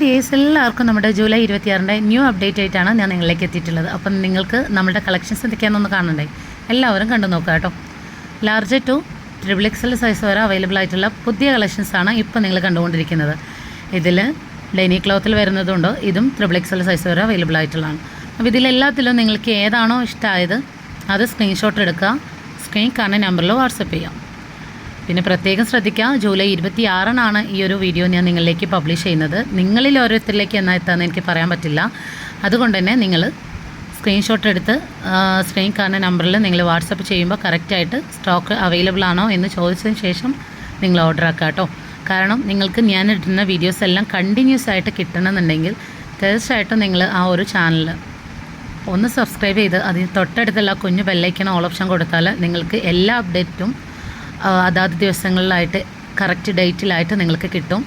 Dears എല്ലാവർക്കും നമ്മുടെ July ഇരുപത്തിയാറിന്റെ new update ആയിട്ടാണ് ഞാൻ നിങ്ങളിലേക്ക് എത്തിയിട്ടുള്ളത്. അപ്പം നിങ്ങൾക്ക് നമ്മുടെ കളക്ഷൻസ് എന്തൊക്കെയാണെന്നൊന്ന് കാണണ്ടേ? എല്ലാവരും കണ്ടു നോക്കുക കേട്ടോ. Large to triple XL size വരെ അവൈലബിൾ ആയിട്ടുള്ള പുതിയ കളക്ഷൻസാണ് ഇപ്പം നിങ്ങൾ കണ്ടുകൊണ്ടിരിക്കുന്നത്. ഇതിൽ ഡെനി ക്ലോത്തിൽ വരുന്നതുണ്ട്. ഇതും ട്രിപ്പിൾ എക്സൽ സൈസ് വരെ അവൈലബിൾ ആയിട്ടുള്ളതാണ്. അപ്പോൾ ഇതിലെല്ലാത്തിലും നിങ്ങൾക്ക് ഏതാണോ ഇഷ്ടമായത് അത് സ്ക്രീൻഷോട്ട് എടുക്കുക. സ്ക്രീൻ കാണുന്ന നമ്പറിൽ വാട്സപ്പ് ചെയ്യാം. പിന്നെ പ്രത്യേകം ശ്രദ്ധിക്കുക. ജൂലൈ ഇരുപത്തി ആറിനാണ് ഈ ഒരു വീഡിയോ ഞാൻ നിങ്ങളിലേക്ക് പബ്ലിഷ് ചെയ്യുന്നത്. നിങ്ങളിൽ ഓരോരുത്തരിലേക്ക് എന്നാ എത്താമെന്ന് എനിക്ക് പറയാൻ പറ്റില്ല. അതുകൊണ്ട് തന്നെ നിങ്ങൾ സ്ക്രീൻഷോട്ട് എടുത്ത് സ്ക്രീൻ കാണുന്ന നമ്പറിൽ നിങ്ങൾ വാട്സപ്പ് ചെയ്യുമ്പോൾ കറക്റ്റായിട്ട് സ്റ്റോക്ക് അവൈലബിൾ ആണോ എന്ന് ചോദിച്ചതിന് ശേഷം നിങ്ങൾ ഓർഡർ ആക്കുക കേട്ടോ. കാരണം നിങ്ങൾക്ക് ഞാൻ ഇടുന്ന വീഡിയോസ് എല്ലാം കണ്ടിന്യൂസ് ആയിട്ട് കിട്ടണമെന്നുണ്ടെങ്കിൽ തീർച്ചയായിട്ടും നിങ്ങൾ ആ ഒരു ചാനൽ ഒന്ന് സബ്സ്ക്രൈബ് ചെയ്ത് അതിന് തൊട്ടടുത്തുള്ള കുഞ്ഞു ബെല്ലൈക്കണ ഓൾ ഓപ്ഷൻ കൊടുത്താൽ നിങ്ങൾക്ക് എല്ലാ അപ്ഡേറ്റും അതാത് ദിവസങ്ങളിലായിട്ട് കറക്റ്റ് ഡേറ്റിലായിട്ട് നിങ്ങൾക്ക് കിട്ടും.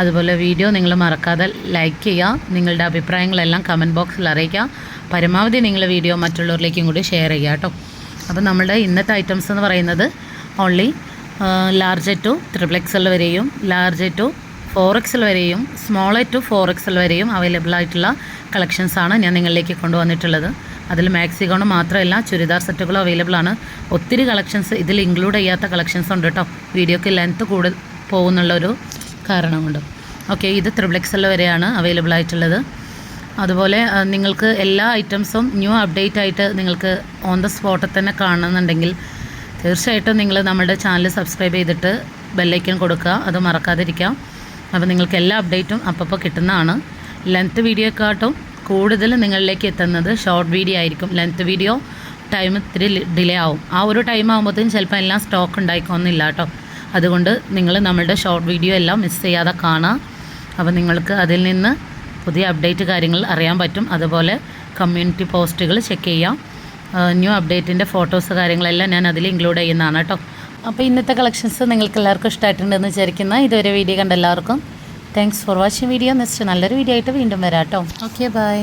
അതുപോലെ വീഡിയോ നിങ്ങൾ മറക്കാതെ ലൈക്ക് ചെയ്യുക. നിങ്ങളുടെ അഭിപ്രായങ്ങളെല്ലാം കമന്റ് ബോക്സിൽ അറിയിക്കുക. പരമാവധി നിങ്ങൾ വീഡിയോ മറ്റുള്ളവരിലേക്കും കൂടി ഷെയർ ചെയ്യുക കേട്ടോ. അപ്പോൾ നമ്മുടെ ഇന്നത്തെ ഐറ്റംസ് എന്ന് പറയുന്നത് only large to triple XL വരെയും ലാർജ് ടു ഫോർ എക്സൽ വരെയും സ്മോൾ ടു ഫോർ എക്സൽ വരെയും അവൈലബിൾ ആയിട്ടുള്ള കളക്ഷൻസാണ് ഞാൻ നിങ്ങളിലേക്ക് കൊണ്ടുവന്നിട്ടുള്ളത്. അതിൽ മാക്സി മാത്രമല്ല ചുരിദാർ സെറ്റുകളും അവൈലബിൾ ആണ്. ഒത്തിരി കളക്ഷൻസ് ഇതിൽ ഇൻക്ലൂഡ് ചെയ്യാത്ത കളക്ഷൻസ് ഉണ്ട് കേട്ടോ വീഡിയോക്ക് ലെങ്ത്ത് കൂടുതൽ പോകുന്നുള്ളൊരു കാരണം കൊണ്ട് ഓക്കെ ഇത് ത്രിബിൾ എക്സൽ വരെയാണ് അവൈലബിൾ ആയിട്ടുള്ളത്. അതുപോലെ നിങ്ങൾക്ക് എല്ലാ ഐറ്റംസും ന്യൂ അപ്ഡേറ്റ് ആയിട്ട് നിങ്ങൾക്ക് ഓൺ ദ സ്പോട്ടിൽ തന്നെ കാണുന്നുണ്ടെങ്കിൽ തീർച്ചയായിട്ടും നിങ്ങൾ നമ്മുടെ ചാനൽ സബ്സ്ക്രൈബ് ചെയ്തിട്ട് ബെല്ലൈക്കൺ കൊടുക്കുക. അത് മറക്കാതിരിക്കാം അപ്പോൾ നിങ്ങൾക്ക് എല്ലാ അപ്ഡേറ്റും അപ്പോൾ കിട്ടുന്നതാണ്. ലെങ്ത്ത് വീഡിയോക്കാട്ടും കൂടുതൽ നിങ്ങളിലേക്ക് എത്തുന്നത് ഷോർട്ട് വീഡിയോ ആയിരിക്കും. ലെങ്ത് വീഡിയോ ടൈം ഇത്തിരി ഡിലേ ആവും. ആ ഒരു ടൈം ആകുമ്പോഴത്തേക്കും ചിലപ്പോൾ എല്ലാം സ്റ്റോക്ക് ഉണ്ടായിക്കൊന്നില്ല കേട്ടോ അതുകൊണ്ട് നിങ്ങൾ നമ്മളുടെ ഷോർട്ട് വീഡിയോ എല്ലാം മിസ് ചെയ്യാതെ കാണാം. അപ്പോൾ നിങ്ങൾക്ക് അതിൽ നിന്ന് പുതിയ അപ്ഡേറ്റ് കാര്യങ്ങൾ അറിയാൻ പറ്റും. അതുപോലെ കമ്മ്യൂണിറ്റി പോസ്റ്റുകൾ ചെക്ക് ചെയ്യാം. ന്യൂ അപ്ഡേറ്റിന്റെ ഫോട്ടോസ് കാര്യങ്ങളെല്ലാം ഞാൻ അതിൽ ഇൻക്ലൂഡ് ചെയ്യുന്നതാണ് കേട്ടോ അപ്പോൾ ഇന്നത്തെ കളക്ഷൻസ് നിങ്ങൾക്ക് എല്ലാവർക്കും ഇഷ്ടമായിട്ടുണ്ടെന്ന് വിചാരിക്കുന്ന ഇതുവരെ വീഡിയോ കണ്ട എല്ലാവർക്കും thanks for watching video next നല്ലൊരു വീഡിയോ ആയിട്ട് വീണ്ടും വരാം കേട്ടോ ഓക്കെ ബൈ